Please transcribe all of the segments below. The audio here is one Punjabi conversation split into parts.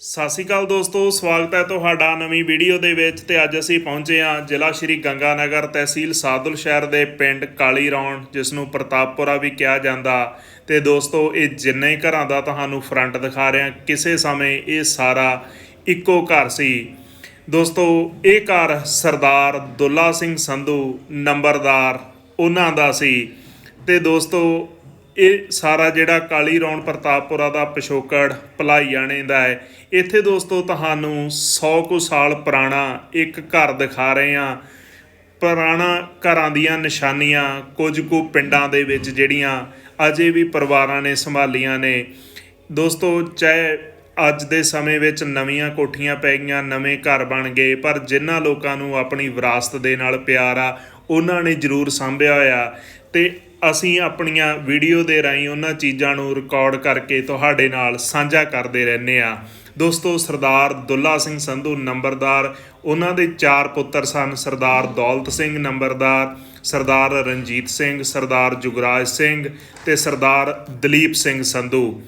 ਸਤਿ ਸ਼੍ਰੀ ਅਕਾਲ ਦੋਸਤੋ, ਸਵਾਗਤ ਹੈ ਤੁਹਾਡਾ ਨਵੀਂ ਵੀਡੀਓ ਦੇ ਵਿੱਚ ਤੇ ਅੱਜ ਅਸੀਂ ਪਹੁੰਚੇ ਹਾਂ ਜ਼ਿਲ੍ਹਾ ਸ਼੍ਰੀ ਗੰਗਾਨਗਰ ਤਹਿਸੀਲ ਸਾਦੁਲ ਸ਼ਹਿਰ ਦੇ ਪਿੰਡ ਕਾਲੀ ਰੌਣ ਜਿਸ ਨੂੰ ਪ੍ਰਤਾਪਪੁਰਾ ਵੀ ਕਿਹਾ ਜਾਂਦਾ। ਤੇ ਦੋਸਤੋ, ਇਹ ਜਿੰਨੇ ਘਰਾਂ ਦਾ ਤੁਹਾਨੂੰ ਫਰੰਟ ਦਿਖਾ ਰਿਹਾ, ਕਿਸੇ ਸਮੇਂ ਇਹ ਸਾਰਾ ਇੱਕੋ ਘਰ ਸੀ। ਦੋਸਤੋ, ਇਹ ਘਰ ਸਰਦਾਰ ਦੁੱਲਾ ਸਿੰਘ ਸੰਧੂ ਨੰਬਰਦਾਰ, ਉਹਨਾਂ ਦਾ ਸੀ। ਤੇ ਦੋਸਤੋ ਇਹ ਸਾਰਾ ਜਿਹੜਾ ਕਾਲੀ ਰੌਣ ਪ੍ਰਤਾਪਪੁਰਾ ਦਾ ਪਿਛੋਕੜ ਭਲਾਈਆਣੇ ਦਾ ਹੈ। ਇੱਥੇ ਦੋਸਤੋ, ਤੁਹਾਨੂੰ 100 ਕੁ ਸਾਲ ਪੁਰਾਣਾ ਇੱਕ ਘਰ ਦਿਖਾ ਰਹੇ ਹਾਂ। ਪੁਰਾਣਾ ਘਰਾਂ ਦੀਆਂ ਨਿਸ਼ਾਨੀਆਂ ਕੁਝ ਕੁ ਪਿੰਡਾਂ ਦੇ ਵਿੱਚ ਜਿਹੜੀਆਂ ਅਜੇ ਵੀ ਪਰਿਵਾਰਾਂ ਨੇ ਸੰਭਾਲੀਆਂ ਨੇ। ਦੋਸਤੋ, ਚਾਹੇ ਅੱਜ ਦੇ ਸਮੇਂ ਵਿੱਚ ਨਵੀਆਂ ਕੋਠੀਆਂ ਪੈ ਗਈਆਂ, ਨਵੇਂ ਘਰ ਬਣ ਗਏ, ਪਰ ਜਿਨ੍ਹਾਂ ਲੋਕਾਂ ਨੂੰ ਆਪਣੀ ਵਿਰਾਸਤ ਦੇ ਨਾਲ ਪਿਆਰ ਆ ਉਹਨਾਂ ਨੇ ਜ਼ਰੂਰ ਸਾਂਭਿਆ ਹੋਇਆ ਤੇ ਅਸੀਂ ਆਪਣੀਆਂ ਵੀਡੀਓ ਦੇ ਰਾਹੀਂ ਉਹਨਾਂ ਚੀਜ਼ਾਂ ਨੂੰ ਰਿਕਾਰਡ ਕਰਕੇ ਤੁਹਾਡੇ ਨਾਲ ਸਾਂਝਾ ਕਰਦੇ ਰਹਿੰਦੇ ਆ ਦੋਸਤੋ, ਸਰਦਾਰ ਦੁੱਲਾ ਸਿੰਘ ਸੰਧੂ ਨੰਬਰਦਾਰ, ਉਹਨਾਂ ਦੇ ਚਾਰ ਪੁੱਤਰ ਸਨ, ਸਰਦਾਰ ਦੌਲਤ ਸਿੰਘ ਨੰਬਰਦਾਰ, ਸਰਦਾਰ ਰਣਜੀਤ ਸਿੰਘ, ਸਰਦਾਰ ਜੁਗਰਾਜ ਸਿੰਘ ਤੇ ਸਰਦਾਰ ਦਲੀਪ ਸਿੰਘ ਸੰਧੂ।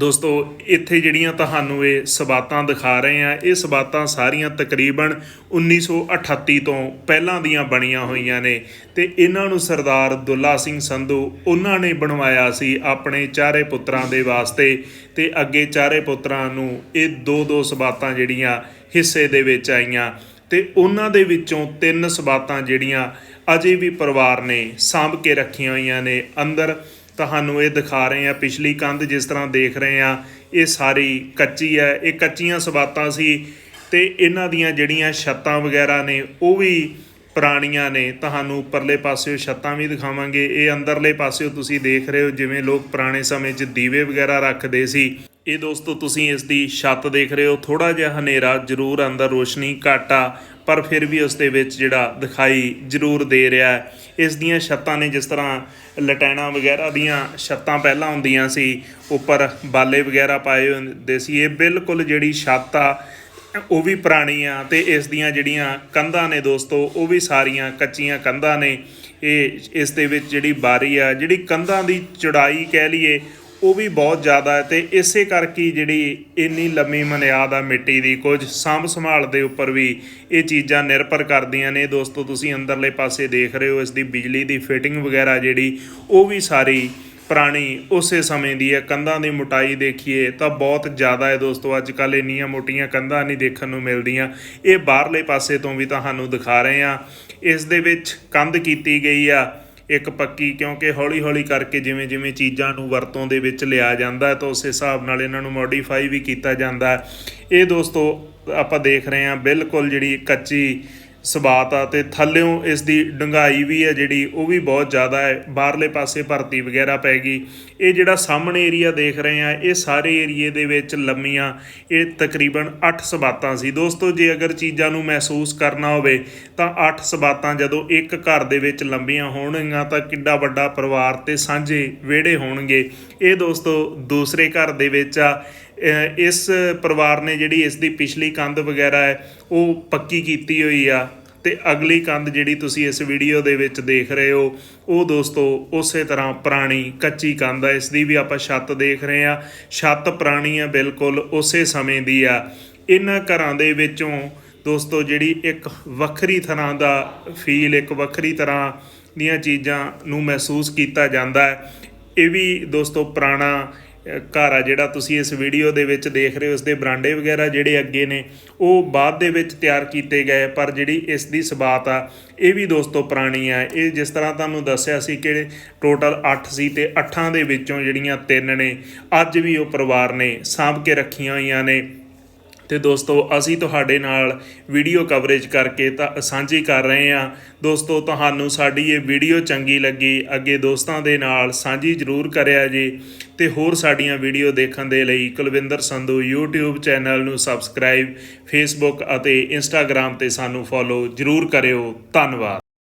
ਦੋਸਤੋ, ਇੱਥੇ ਜਿਹੜੀਆਂ ਤੁਹਾਨੂੰ ਇਹ ਸਬਾਤਾਂ ਦਿਖਾ ਰਹੇ ਆ ਇਹ ਸਬਾਤਾਂ ਸਾਰੀਆਂ ਤਕਰੀਬਨ 1938 ਤੋਂ ਪਹਿਲਾਂ ਦੀਆਂ ਬਣੀਆਂ ਹੋਈਆਂ ਨੇ ਤੇ ਇਹਨਾਂ ਨੂੰ ਸਰਦਾਰ ਦੁੱਲਾ ਸਿੰਘ ਸੰਧੂ ਉਹਨਾਂ ਨੇ ਬਣਵਾਇਆ ਸੀ ਆਪਣੇ ਚਾਰੇ ਪੁੱਤਰਾਂ ਦੇ ਵਾਸਤੇ ਤੇ ਅੱਗੇ ਚਾਰੇ ਪੁੱਤਰਾਂ ਨੂੰ ਇਹ ਦੋ ਦੋ ਸਬਾਤਾਂ ਜਿਹੜੀਆਂ ਹਿੱਸੇ ਦੇ ਵਿੱਚ ਆਈਆਂ ਤੇ ਉਹਨਾਂ ਦੇ ਵਿੱਚੋਂ ਤਿੰਨ ਸਬਾਤਾਂ ਜਿਹੜੀਆਂ ਅਜੇ ਵੀ ਪਰਿਵਾਰ ਨੇ ਸਾਂਭ ਕੇ ਰੱਖੀਆਂ ਹੋਈਆਂ ਨੇ ਅੰਦਰ ਤੁਹਾਨੂੰ ਇਹ ਦਿਖਾ ਰਹੇ ਆ ਪਿਛਲੀ ਕੰਧ ਜਿਸ ਤਰ੍ਹਾਂ ਦੇਖ ਰਹੇ ਆ ਇਹ ਸਾਰੀ ਕੱਚੀ ਹੈ, ਇਹ ਕੱਚੀਆਂ ਸਬਾਤਾਂ ਸੀ ਤੇ ਇਹਨਾਂ ਦੀਆਂ ਜਿਹੜੀਆਂ ਛੱਤਾਂ ਵਗੈਰਾ ਨੇ, ਉਹ ਵੀ ਪੁਰਾਣੀਆਂ ਨੇ। ਤੁਹਾਨੂੰ ਉੱਪਰਲੇ ਪਾਸਿਓ ਛੱਤਾਂ ਵੀ ਦਿਖਾਵਾਂਗੇ, ਇਹ ਅੰਦਰਲੇ ਪਾਸਿਓ ਤੁਸੀਂ ਦੇਖ ਰਹੇ ਹੋ, ਜਿਵੇਂ ਲੋਕ ਪੁਰਾਣੇ ਸਮੇਂ 'ਚ ਦੀਵੇ ਵਗੈਰਾ ਰੱਖਦੇ ਸੀ। ਇਹ ਦੋਸਤੋ, ਤੁਸੀਂ ਇਸ ਦੀ ਛੱਤ ਦੇਖ ਰਹੇ ਹੋ। ਥੋੜਾ ਜਿਹਾ ਹਨੇਰਾ, ਜ਼ਰੂਰ ਅੰਦਰ ਰੋਸ਼ਨੀ ਘੱਟ ਆ ਪਰ ਫਿਰ ਵੀ ਉਸ ਦੇ ਵਿੱਚ ਜਿਹੜਾ ਦਿਖਾਈ ਜ਼ਰੂਰ ਦੇ ਰਿਹਾ ਹੈ। ਇਸ ਦੀਆਂ ਛੱਤਾਂ ਨੇ ਜਿਸ ਤਰ੍ਹਾਂ ਲਟੈਣਾ ਵਗੈਰਾ ਦੀਆਂ ਛੱਤਾਂ ਪਹਿਲਾਂ ਹੁੰਦੀਆਂ ਸੀ, ਉੱਪਰ ਬਾਲੇ ਵਗੈਰਾ ਪਾਏ ਹੁੰਦੇ ਸੀ। ਇਹ ਬਿਲਕੁਲ ਜਿਹੜੀ ਛੱਤ ਆ, ਉਹ ਵੀ ਪੁਰਾਣੀ ਆ ਤੇ ਇਸ ਦੀਆਂ ਜਿਹੜੀਆਂ ਕੰਧਾਂ ਨੇ ਦੋਸਤੋ, ਉਹ ਵੀ ਸਾਰੀਆਂ ਕੱਚੀਆਂ ਕੰਧਾਂ ਨੇ। ਇਹ, ਇਸ ਦੇ ਵਿੱਚ ਜਿਹੜੀ ਬਾਰੀ ਆ, ਜਿਹੜੀ ਕੰਧਾਂ ਦੀ ਚੌੜਾਈ ਕਹਿ ਲਈਏ ਉਹ ਵੀ ਬਹੁਤ ਜ਼ਿਆਦਾ ਹੈ ਤੇ ਇਸੇ ਕਰਕੇ ਜਿਹੜੀ ਇੰਨੀ ਲੰਮੀ ਮਨਿਆਦ ਆ ਮਿੱਟੀ ਦੀ ਕੁਝ ਸਾਂਭ ਸੰਭਾਲ ਦੇ ਉੱਪਰ ਵੀ ਇਹ ਚੀਜ਼ਾਂ ਨਿਰਭਰ ਕਰਦੀਆਂ ਨੇ। ਦੋਸਤੋ, ਤੁਸੀਂ ਅੰਦਰਲੇ ਪਾਸੇ ਦੇਖ ਰਹੇ ਹੋ ਇਸ ਦੀ ਬਿਜਲੀ ਦੀ ਫਿਟਿੰਗ ਵਗੈਰਾ ਜਿਹੜੀ, ਉਹ ਵੀ ਸਾਰੀ ਪੁਰਾਣੀ ਉਸੇ ਸਮੇਂ ਦੀ ਹੈ। ਕੰਧਾਂ ਦੀ ਮੋਟਾਈ ਦੇਖੀਏ ਤਾਂ ਬਹੁਤ ਜ਼ਿਆਦਾ ਹੈ ਦੋਸਤੋ ਅੱਜ ਕੱਲ ਇੰਨੀਆਂ ਮੋਟੀਆਂ ਕੰਧਾਂ ਨਹੀਂ ਦੇਖਣ ਨੂੰ ਮਿਲਦੀਆਂ। ਇਹ ਬਾਹਰਲੇ ਪਾਸੇ ਤੋਂ ਵੀ ਤੁਹਾਨੂੰ ਦਿਖਾ ਰਹੇ ਆ ਇਸ ਦੇ ਵਿੱਚ ਕੰਧ ਕੀਤੀ ਗਈ ਆ। ਇੱਕ ਪੱਕੀ ਕਿਉਂਕਿ ਹੌਲੀ ਹੌਲੀ ਕਰਕੇ ਜਿਵੇਂ ਜਿਵੇਂ ਚੀਜ਼ਾਂ ਨੂੰ ਵਰਤੋਂ ਦੇ ਵਿੱਚ ਲਿਆ ਜਾਂਦਾ ਤਾਂ ਉਸ ਹਿਸਾਬ ਨਾਲ ਇਹਨਾਂ ਨੂੰ ਮੋਡੀਫਾਈ ਵੀ ਕੀਤਾ ਜਾਂਦਾ ਇਹ ਦੋਸਤੋ, ਆਪਾਂ ਦੇਖ ਰਹੇ ਹਾਂ ਬਿਲਕੁਲ ਜਿਹੜੀ ਕੱਚੀ ਸਬਾਤ ਆ ਤੇ ਥੱਲਿਓਂ ਇਸ ਦੀ ਡੰਗਾਈ ਵੀ ਹੈ ਜਿਹੜੀ, ਉਹ ਵੀ ਬਹੁਤ ਜ਼ਿਆਦਾ ਹੈ। ਬਾਹਰਲੇ ਪਾਸੇ ਭਰਤੀ ਵਗੈਰਾ ਪੈ ਗਈ। ਇਹ ਜਿਹੜਾ ਸਾਹਮਣੇ ਏਰੀਆ ਦੇਖ ਰਹੇ ਆ ਇਹ ਸਾਰੇ ਏਰੀਏ ਦੇ ਵਿੱਚ ਲੰਮੀਆਂ, ਇਹ ਤਕਰੀਬਨ 8 ਸਬਾਤਾਂ ਸੀ। ਦੋਸਤੋ, ਜੇ ਅਗਰ ਚੀਜ਼ਾਂ ਨੂੰ ਮਹਿਸੂਸ ਕਰਨਾ ਹੋਵੇ, ਤਾਂ 8 ਸਬਾਤਾਂ ਜਦੋਂ ਇੱਕ ਘਰ ਦੇ ਵਿੱਚ ਲੰਬੀਆਂ ਹੋਣਗੀਆਂ, ਤਾਂ ਕਿੱਡਾ ਵੱਡਾ ਪਰਿਵਾਰ ਤੇ ਸਾਂਝੇ ਵਿਹੜੇ ਹੋਣਗੇ। ਇਹ ਦੋਸਤੋ, ਦੂਸਰੇ ਘਰ ਦੇ ਵਿੱਚ ਆ। ਇਸ ਪਰਿਵਾਰ ਨੇ ਜਿਹੜੀ ਇਸ ਦੀ ਪਿਛਲੀ ਕੰਧ ਵਗੈਰਾ ਹੈ, ਉਹ ਪੱਕੀ ਕੀਤੀ ਹੋਈ ਆ ਤੇ ਅਗਲੀ ਕੰਧ ਜਿਹੜੀ ਤੁਸੀਂ ਇਸ ਵੀਡੀਓ ਦੇ ਵਿੱਚ ਦੇਖ ਰਹੇ ਹੋ, ਉਹ ਦੋਸਤੋ ਉਸੇ ਤਰ੍ਹਾਂ ਪੁਰਾਣੀ ਕੱਚੀ ਕੰਧ ਹੈ ਇਸ ਦੀ ਵੀ ਆਪਾਂ ਛੱਤ ਦੇਖ ਰਹੇ ਆ। ਛੱਤ ਪੁਰਾਣੀ ਆ, ਬਿਲਕੁਲ ਉਸੇ ਸਮੇਂ ਦੀ ਆ। ਇਹਨਾਂ ਘਰਾਂ ਦੇ ਵਿੱਚੋਂ ਦੋਸਤੋ ਜਿਹੜੀ ਇੱਕ ਵੱਖਰੀ ਤਰ੍ਹਾਂ ਦਾ ਫੀਲ ਇੱਕ ਵੱਖਰੀ ਤਰ੍ਹਾਂ ਦੀਆਂ ਚੀਜ਼ਾਂ ਨੂੰ ਮਹਿਸੂਸ ਕੀਤਾ ਜਾਂਦਾ ਹੈ। ਇਹ ਵੀ ਦੋਸਤੋ ਪੁਰਾਣਾ ਘਰ ਆ ਜਿਹੜਾ ਤੁਸੀਂ ਇਸ ਵੀਡੀਓ ਦੇ ਵਿੱਚ ਦੇਖ ਰਹੇ ਹੋ ਉਸ ਦੇ ਬਰਾਂਡੇ ਵਗੈਰਾ ਜਿਹੜੇ ਅੱਗੇ ਨੇ, ਉਹ ਬਾਅਦ ਦੇ ਵਿੱਚ ਤਿਆਰ ਕੀਤੇ ਗਏ, ਪਰ ਜਿਹੜੀ ਇਸ ਦੀ ਸਬਾਤ ਆ, ਇਹ ਵੀ ਦੋਸਤੋ ਪੁਰਾਣੀ ਆ। ਇਹ ਜਿਸ ਤਰ੍ਹਾਂ ਤੁਹਾਨੂੰ ਦੱਸਿਆ ਸੀ ਕਿ ਟੋਟਲ 8 ਸੀ ਤੇ 8 ਦੇ ਵਿੱਚੋਂ ਜਿਹੜੀਆਂ ਤਿੰਨ ਨੇ, ਅੱਜ ਵੀ ਉਹ ਪਰਿਵਾਰ ਨੇ ਸਾਂਭ ਕੇ ਰੱਖੀਆਂ ਹੋਈਆਂ ਨੇ। ਤੇ ਦੋਸਤੋ, ਅਸੀਂ ਤੁਹਾਡੇ ਨਾਲ ਵੀਡੀਓ ਕਵਰੇਜ ਕਰਕੇ ਤਾਂ ਸਾਂਝੀ ਕਰ ਰਹੇ ਹਾਂ। ਦੋਸਤੋ, ਤੁਹਾਨੂੰ ਸਾਡੀ ਇਹ ਵੀਡੀਓ ਚੰਗੀ ਲੱਗੀ, ਅੱਗੇ ਦੋਸਤਾਂ ਦੇ ਨਾਲ ਸਾਂਝੀ ਜ਼ਰੂਰ ਕਰਿਆ ਜੀ। ਤੇ ਹੋਰ ਸਾਡੀਆਂ ਵੀਡੀਓ ਦੇਖਣ ਦੇ ਲਈ ਕੁਲਵਿੰਦਰ ਸੰਧੂ YouTube ਚੈਨਲ ਨੂੰ ਸਬਸਕ੍ਰਾਈਬ Facebook ਅਤੇ Instagram ਤੇ ਸਾਨੂੰ ਫੋਲੋ ਜ਼ਰੂਰ ਕਰਿਓ। ਧੰਨਵਾਦ।